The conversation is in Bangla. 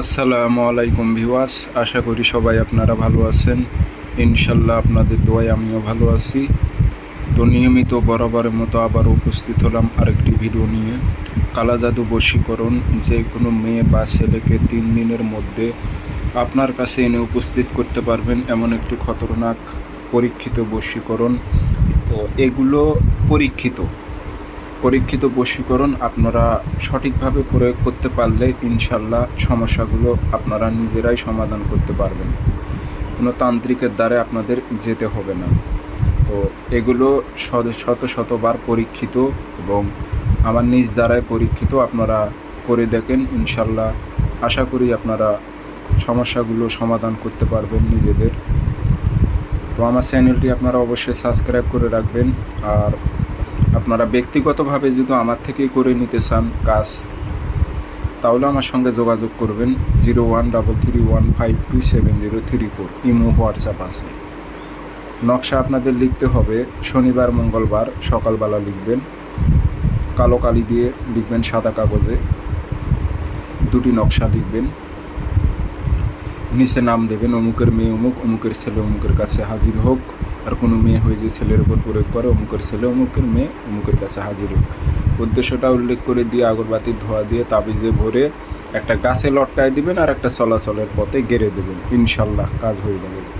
আসসালামু আলাইকুম ভিওয়াস আশা করি সবাই আপনারা ভালো আছেন। ইনশাল্লাহ আপনাদের দোয়ায় আমিও ভালো আছি। তো নিয়মিত বরাবরের মতো আবার উপস্থিত হলাম আরেকটি ভিডিও নিয়ে। কালা জাদু বশীকরণ, যে কোনো মেয়ে বা ছেলেকে তিন দিনের মধ্যে আপনার কাছে এনে উপস্থিত করতে পারবেন, এমন একটি খতরনাক পরীক্ষিত বশীকরণ। তো এগুলো পরীক্ষিত। পরীক্ষিত বশীকরণ আপনারা সঠিকভাবে প্রয়োগ করতে পারলে ইনশাল্লাহ সমস্যাগুলো আপনারা নিজেরাই সমাধান করতে পারবেন। কোনো তান্ত্রিকের দ্বারা আপনাদের যেতে হবে না। তো এগুলো শত শত, শতবার পরীক্ষিত এবং আমার নিজ দ্বারাই পরীক্ষিত আপনারা করে দেখেন ইনশাল্লাহ আশা করি আপনারা সমস্যাগুলো সমাধান করতে পারবেন নিজেদের। তো আমার চ্যানেলটি আপনারা অবশ্যই সাবস্ক্রাইব করে রাখবেন আর আপনারা ব্যক্তিগতভাবে যদি আমার থেকেই করে নিতে চান কাজ, তাহলে আমার সঙ্গে যোগাযোগ করবেন zero one double three one five two seven zero three four, imo, WhatsApp আছে। নকশা আপনাদের লিখতে হবে, শনিবার, মঙ্গলবার সকালবেলা লিখবেন। কালো কালি দিয়ে লিখবেন সাদা কাগজে। দুটি নকশা লিখবেন। নিচে নাম দেবেন, অমুকের মেয়ে অমুক, অমুকের ছেলে অমুকের কাছে হাজির হোক। আর কোনো মেয়ে হয়ে যে ছেলের উপর প্রয়োগ করে, অমুকের ছেলে, অমুকের মেয়ে, অমুকের কাছে হাজির হোক। উদ্দেশ্যটা উল্লেখ করে দিয়ে আগরবাতির ধোয়া দিয়ে তাবিজে ভরে একটা গাছে লটকায় দিবেন আর একটা চলাচলের পথে গেড়ে দেবেন। ইনশাল্লাহ কাজ হয়ে যাবে।